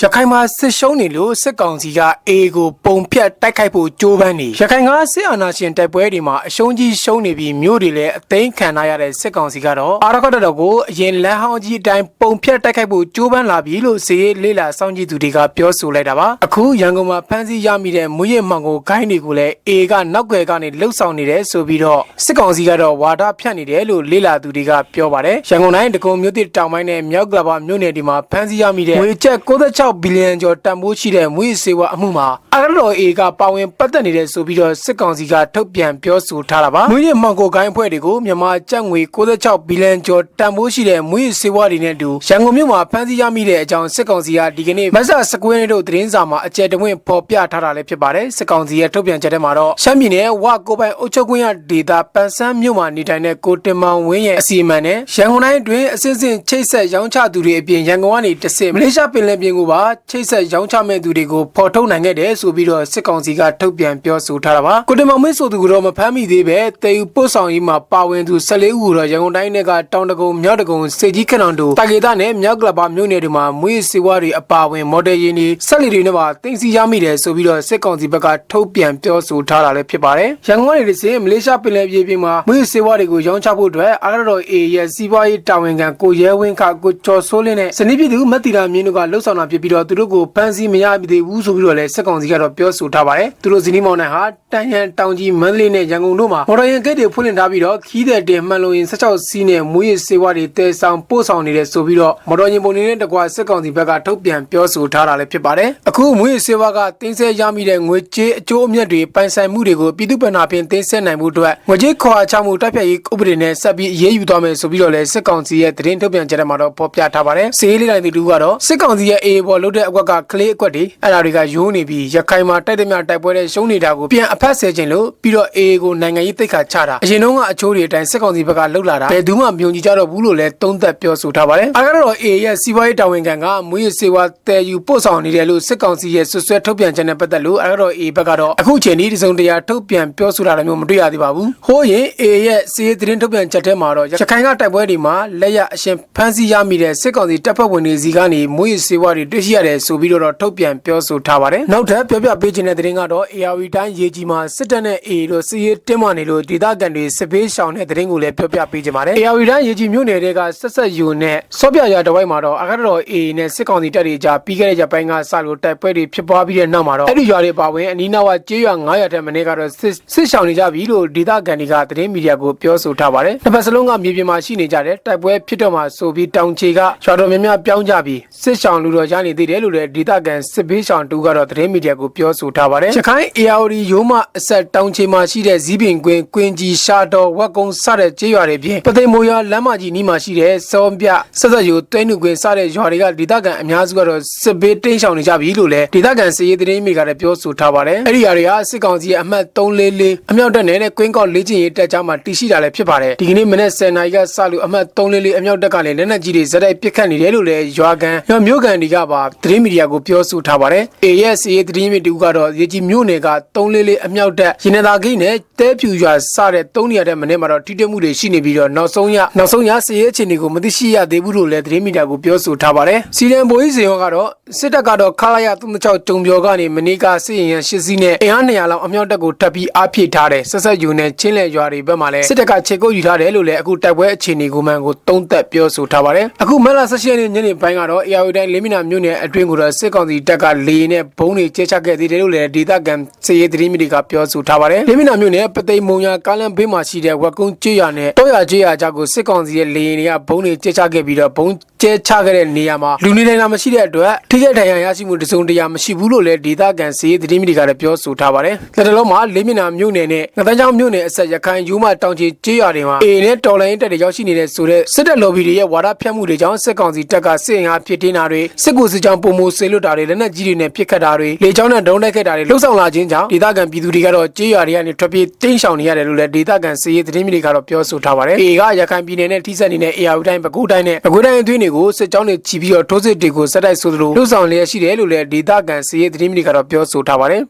ရခိုင်မှာစစ်ရှုံးနေလို့စစ်ကောင်စီကအေကိုပုံဖြတ်တိုက်ခိုက်ဖို့ကြိုးပမ်းနေရခိုင်ကစစ်အာဏာရှင်တိုက်ပွဲတွေမှာအရှုံးကြီးရှုံးနေပြီးမြို့တွေလည်းအသိမ်းခံရတဲ့စစ်ကောင်စီကတော့အာရခတ်တော်ကိုအရင်လမ်းဟောင်းကြီးအတိုင်းပုံဖြတ်တိုက်ခိုက်ဖို့ကြိုးပမ်းလာပြီလို့စီရေးလေးလာစောင့်ကြည့်သူတွေကပြောဆိုလိုက်တာပါအခုရန်ကုန်မှာဖမ်းဆီးရမိတဲ့မူရစ်မှောင်ကိုဂိုင်းတွေကိုလည်းအေကနောက်ွယ်ကနေလှုပ်ဆောင်နေတယ်ဆိုပြီးတော့စစ်ကောင်စီကတော့ဝါဒဖြန့်နေတယ်လို့လေးလာသူတွေကပြောပါတယ်ရန်ကုန်တိုင်းတကုံမြို့တစ်တောင်ပိုင်းနဲ့မြောက်ကလာပါမြို့နယ်ဒီမှာဖမ်းဆီးရမိတဲ့ငွေကျပ်66ဘီလီယံကျော်တန်ဖိုးရှိတဲ့မူရစ်စေဝါအမှုမှာအရတော်အေကပါဝင်ပတ်သက်နေတဲ့ဆိုပြီးတော့စစ်ကောင်စီကထုတ်ပြန်ပြောဆိုထားတာပါမူရစ်မှောင်ကိုဂိုင်းအဖွဲ့တွေကိုမြန်မာကျပ်ငွေ66ဘီလီယံကျော်တန်ဖိုးရှိတဲ့မူရစ်စေဝါတွေနဲ့အတူရန်ကုန်မြို့မှာဖမ်းဆီးရမိတဲ့အကြောင်းစစ်ကောင်စီကဒီကနေ့မတ်လ19ရက်နေ့တို့သတင်းစာမှာအကြံတဝင့်ဖော်ပြထားတာလည်းဖြစ်ပါတယ်စစ်ကောင်စီရဲ့ထုတ်ပြန်ချက်ထဲမှာတော့ရှမ်းပြည်နယ်ဝကိုပိုင်အုပ်ချုပ်ခွင့်ရဒေသပန်ဆန်းမြို့မှာနေထိုင်တဲ့ကိုတင်မောင်ဝင်းရဲ့အစီအမံနဲ့ရန်ကုန်တိုင်းအတွင်းအစစ်အစစ်ချိတ်ဆက်ရောင်းချသူတွေအပြင်ရန်ကုန်ကနေတစ်ဆင့်မလေးရှားပင်လယ်ပြင်ကိုပါချိတ်ဆက်ရောင်းချမဲ့သူတွေကိုဖော်ထုတ်နိုင်ခဲ့တယ်ဆိုပြီးတော့စစ်ကောင်စီကထုတ်ပြန်ပြောဆိုထားတာပါကိုတင်မောင်ဝင်းဆိုသူကတော့မဖမ်းမိသေးပဲတေယူပို့ဆောင်ရေးမှာပါဝင်သူ14ဦးကိုတော့ရန်ကုန်တိုင်းနယ်ကတောင်တကုံမြောက်တကုံစေကြီးခဏန်တို့တာဂေတာနဲ့မြောက်ကလပါမြို့နယ်တွေမှာမွေးစေဝါတွေအပါဝင်မော်ဒယ်ယာဉ်တွေဆက်လီတွေနဲ့ပါတင်စီရမိတယ်ဆိုပြီးတော့စစ်ကောင်စီဘက်ကထုတ်ပြန်ပြောဆိုထားတာလည်းဖြစ်ပါတယ်ရန်ကုန်ကနေတစ်ဆင့်မလေးရှားပင်လယ်ပြင်ပြင်မှာမွေးစေဝါတွေကိုရောင်းချဖို့အတွက်အာရတော်အေရဲ့စီးပွားရေးတာဝန်ခံကိုရဲဝင်းခကိုကျော်စိုးလင်းနဲ့စနေပြည်သူမတ်တီရာမြင်းတို့ကလှုပ်ဆောင်တာဖြစ်ပြီးတော့သူတို့ကိုဖမ်းဆီးမရသေးဘူးဆိုပြီးတော့လည်းစစ်ကောင်စီကတော့ပြောဆိုထားပါတယ်သူတို့ဇနီးမောင်နှံဟာတန်ရန်တောင်ကြီးမန္တလေးနဲ့ရန်ကုန်တို့မှာမော်တော်ယာဉ်ဂိတ်တွေဖွင့်လှစ်ထားပြီးတော့ခီးတဲ့တင်မှန်လို့ရင်16စီးနဲ့မွေးစေဝါတွေတဲဆောင်ပို့ဆောင်နေတဲ့ဆိုပြီးတော့မော်တော်ယာဉ်ပုံတွေနဲ့တကွာစစ်ကောင်စီဘက်ကထုတ်ပြန်ပြောဆိုထားတာလည်းဖြစ်ပါတယ်အခုမွေးစေဝါကတင်းဆဲရမိတဲ့ငွေကြေးအကျိုးအမြတ်တွေပိုင်ဆိုင်မှုတွေကိုပြည်သူ့ဗဏ္ဍာဖြင့်တင်းဆဲနိုင်မှုအတွက်ငွေကြေးခွာချမှုတိုက်ဖြတ်ရေးဥပဒေနဲ့ဆက်ပြီးအရေးယူသွားမယ်ဆိုပြီးတော့လည်းစစ်ကောင်စီရဲ့သတင်းထုတ်ပြန်ချက်ထဲမှာတော့ဖော်ပြထားပါတယ်စီးရေးလေးတိုင်းသူကတော့စစ်ကောင်စီရဲ့အေးဘော်လုတဲ့အကွက်ကကလေးအကွက်တွေအဲ့ဒါတွေကယိုးနေပြီးရခိုင်မှာတိုက်တဲ့မြတိုက်ပွဲတဲ့ရှုံးနေတာကိုပြန်အဖက်ဆဲခြင်းလို့ပြီးတော့အေးကိုနိုင်ငံရေးတိတ်ခါချတာအရင်တုန်းကအချိုးတွေအတိုင်းစစ်ကောင်စီဘက်ကလှုပ်လာတာဘယ်သူမှမယုံကြည်ကြတော့ဘူးလို့လည်းသုံးသပ်ပြောဆိုထားပါတယ်အဲ့တော့အေးရဲ့စီးပွားရေးတာဝန်ခံကမွေးစေဝါတဲယူပို့ဆောင်နေတယ်လို့စစ်ကောင်စီရဲ့ဆွဆွဲထုတ်ပြန်ချက်နဲ့ပတ်သက်လို့အဲ့တော့အေးဘက်ကတော့အခုချိန်ဒီစုံတရာထုတ်ပြန်ပြောဆိုတာလည်းမျိုးမတွေ့ရသေးပါဘူးဟိုးရင်အေးရဲ့စီးရေးသတင်းထုတ်ပြန်ချက်ထဲမှာတော့ရခိုင်ကတိုက်ပွဲတွေမှာလက်ရအရှင်ဖမ်းဆီးရမိတဲ့စစ်ကောင်စီတပ်ဖွဲ့ဝင်တွေစီကနေမွေးစေဝါတွေတွေ့ရှိရတယ်ဆိုပြီးတော့ထုတ်ပြန်ပြောဆိုထားပါတယ်နောက်ထပ်ပြောပြပေးခြင်းတဲ့သတင်းကတော့ ARV တိုင်းရေကြီးမှာစစ်တပ်နဲ့ AA တို့စီးရေးတင်းမာနေလို့ဒေသခံတွေစစ်ပေးရှောင်တဲ့သတင်းကိုလည်းပြောပြပေးခြင်းပါတယ် ARV တိုင်းရေကြီးမြို့နယ်တွေကဆက်ဆက်ယူနဲ့စောပြရတဝိုက်မှာတော့အခါတော် AA နဲ့စစ်ကောင်စီတပ်တွေကြားပြီးခဲ့တဲ့ရက်ပိုင်းကစလို့တိုက်ပွဲတွေဖြစ်ပွားပြီးတဲ့နောက်မှာတော့အဲ့ဒီရွာတွေပါဝင်အနီးနားဝကျေးရွာ900ထက်မနည်းကတော့စစ်စစ်ရှောင်နေကြပြီလို့ဒေသခံတွေကသတင်းမီဒီယာကိုပြောဆိုထားပါတယ်တစ်ပတ်စလုံးကမြေပြင်မှာရှိနေကြတဲ့တိုက်ပွဲဖြစ်တော့မှဆိုပြီးတောင်ချေကရွာတော်များများပြောင်းကြပြီးစစ်ရှောင်လူတော်ရနေသေးတယ်လို့လည်းဒေသခံစစ်ဘေးရှောင်တူကတော့သတင်းမီဒီယာကိုပြောဆိုထားပါတယ်ရခိုင် ARD ရိုးမအဆက်တောင်ချေမှာရှိတဲ့ဇီးပင်ကွင်းကွင်းကြီးရှာတော်ဝက်ကုန်းစတဲ့ကျေးရွာတွေပြင်ပသိမ်မိုးရွာလမ်းမကြီးနီးမှာရှိတဲ့စောပြဆက်ဆက်ယူတွဲနုကွင်းစတဲ့ရွာတွေကဒေသခံအများစုကတော့စစ်ဘေးတင်းရှောင်နေကြပြီလို့လည်းဒေသခံစစ်ရေးသတင်းမီကလည်းပြောဆိုထားပါတယ်အဲ့ဒီရွာတွေကစစ်ကောင်စီရဲ့အမှတ်344အမြောက်တပ်နယ်နဲ့ကွင်းကောက်လေ့ကျင့်ရေးတပ်ကြားမှာတည်ရှိတာလည်းဖြစ်ပါတယ်ဒီကနေ့မနေ့10နာရီကစလို့အမှတ်344အမြောက်တပ်ကလည်းလက်နက်ကြီးတွေဇက်တိုက်ပစ်ခတ်နေတယ်လို့လည်းရွာကန်ရွာမြို့ကန်တွေကပါသတင်းမီဒီယာကိုပြောဆိုထားပါတယ် AS ရေးသတင်းမီတူကတော့ရေကြီးမြို့နယ်က344အမြောက်တပ်ရင်းသာဂိတ်နဲ့တဲဖြူရွာစတဲ့3နေရာတဲ့မနေ့မှာတော့ထိတွေ့မှုတွေရှိနေပြီးတော့နောက်ဆုံးရနောက်ဆုံးရစစ်ရေးအခြေအနေကိုမသိရှိရသေးဘူးလို့လည်းသတင်းမီဒီယာကိုပြောဆိုထားပါတယ်စီရန်ဘိုးကြီးစေရောကတော့စစ်တပ်ကတော့ခလာရ36ကျုံပြောကနေမနေ့ကစစ်ရင်ရန်ရှစ်စီးနဲ့အင်အား200လောက်အမြောက်တပ်ကိုထပ်ပြီးအားဖြည့်ထားတယ်ဆက်ဆက်ယူနဲ့ချင်းလဲရွာတွေဘက်မှာလည်းစစ်တပ်ကခြေကုပ်ယူထားတယ်လို့လည်းအခုတိုက်ပွဲအခြေအနေကိုမှန်ကိုသုံးသပ်ပြောဆိုထားပါတယ်အခုမက်လာ16ရက်နေ့ညနေပိုင်းကတော့ AR တိုင်းလေးမီနာမြို့နယ်အတွင်းကိုတော့စစ်ကောင်စီတပ်ကလေနဲ့ဘုံတွေကျဲချခဲ့သေးတယ်လို့လည်းဒေသခံစစ်ရေးသတင်းမီဒီယာကပြောဆိုထားပါတယ်လေးမီနာမြို့နယ်ပသိမ်မုံရကားလမ်းဘေးမှာရှိတဲ့ဝက်ကုန်းကျေးရွာနဲ့တောရွာကျေးရွာကြားကိုစစ်ကောင်စီရဲ့လေရင်တွေကဘုံတွေကျဲချခဲ့ပြီးတော့ဘုံကျဲချခဲ့တဲ့နေရာမှာလူနေနိုင်တာမရှိတဲ့အတွက်ထိခိုက်ဒဏ်ရာရရှိမှုတစုံတရာမရှိဘူးလို့လည်းဒေသခံစစ်ရေးသတင်းမီဒီယာကလည်းပြောဆိုထားပါတယ်လက်တလုံးမှာလေးမီနာမြို့နယ်နဲ့ငသန်းချောင်းမြို့နယ်အဆက်ရခိုင်ယူမတောင်ချေကျေးရွာတွေမှာအေနဲ့တော်လိုင်းတက်တွေရောက်ရှိနေတဲ့ဆိုတဲ့စစ်တပ်လော်ဘီတွေရဲ့ဝါဒဖြန့်မှုတွေကြောင့်စစ်ကောင်စီတပ်ကစစ်ရင်အားဖြစ်တင်းတာတွေစစ်ကူစစ်ကြောင်းပုံမှုဆေလွတ်တာတွေလက်နက်ကြီးတွေနဲ့ပစ်ခတ်တာတွေလေကြောင်းနဲ့ဒုံးတိုက်ခဲ့တာတွေလှုပ်ဆောင်လာခြင်းကြောင့်ဒေသခံပြည်သူတွေကတော့ကျေးရွာတွေကနေထွက်ပြေးတင်းရှောင်နေရတယ်လို့လည်းဒေသခံစစ်ရေးသတင်းမီဒီယာကတော့ပြောဆိုထားပါတယ်အေကရခိုင်ပြည်နယ်နဲ့ထိစပ်နေတဲ့ AR တိုင်းပဲခူးတိုင်းနဲ့ပဲခူးတိုင်းအတွင်းတွေကိုစစ်ကြောင်းတွေချီပြီးတော့ထိုးစစ်တွေကိုစက်တိုက်ဆိုသလိုလှုပ်ဆောင်လျက်ရှိတယ်လို့လည်းဒေသခံစစ်ရေးသတင်းမီဒီယာကတော့ပြောဆိုထားပါတယ်